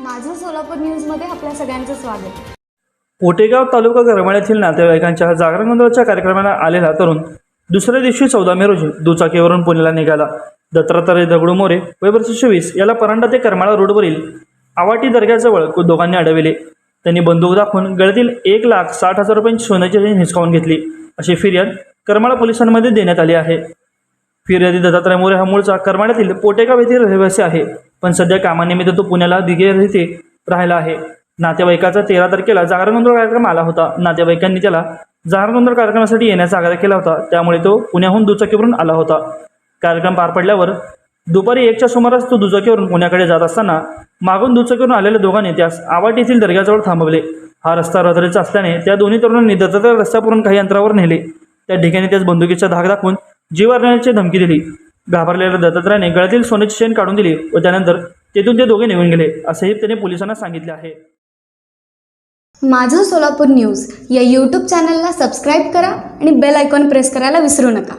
माझं सोलापूर न्यूजमध्ये आपल्या सगळ्यांचं स्वागत. पोटेगाव तालुका करमाळ्यातील येथील नातेवाईकांच्या जागरण गोंधळाच्या कार्यक्रमाला आलेला तरुण दुसऱ्या दिवशी चौदा मे रोजी दुचाकीवरून पुण्याला निघाला. दत्तात्रय दगडू मोरे वयवर्ष चोवीस याला परांडा ते करमाळा रोडवरील आवाटी दर्ग्याजवळ दोघांनी अडविले. त्यांनी बंदूक दाखवून गळ्यातील एक लाख साठ हजार रुपयांची सोन्याची चेन हिसकावून घेतली. अशी फिर्याद करमाळा पोलिसांमध्ये देण्यात आली आहे. फिर्यादी दत्तात्रय मोरे हा मूळचा करमाळ्यातील पोटेगाव येथील रहिवासी आहे. पण सध्या कामानिमित्त तो पुण्याला दिघे येथे राहिला आहे. नातेवाईकाचा तेरा तारखेला जागरण गोंधळ कार्यक्रम आला होता. नातेवाईकांनी त्याला जागरण गोंधळ कार्यक्रमासाठी येण्याचा आग्रह केला होता. त्यामुळे तो पुण्याहून दुचाकीवरून आला होता. कार्यक्रम पार पडल्यावर दुपारी एकच्या सुमारास तो दुचाकीवरून पुण्याकडे जात असताना मागून दुचाकीवरून आलेल्या दोघांनी त्यास आवाट येथील दर्ग्याजवळ थांबवले. हा रस्ता रहदारीचा असल्याने त्या दोन्ही तरुणांनी दत्तात्रय रस्त्यावरून काही अंतरावर नेले. त्या ठिकाणी त्यास बंदुकीचा धाक दाखवून जीवारण्याची धमकी दिली. घाबरलेल्या दत्तात्रयाने गळ्यातील सोन्याची चेन काढून दिली व त्यानंतर तेथून ते दोघे निघून गेले असेही त्याने पोलिसांना सांगितले आहे. माझं सोलापूर न्यूज या यूट्यूब चॅनलला सबस्क्राईब करा आणि बेल आयकॉन प्रेस करायला विसरू नका.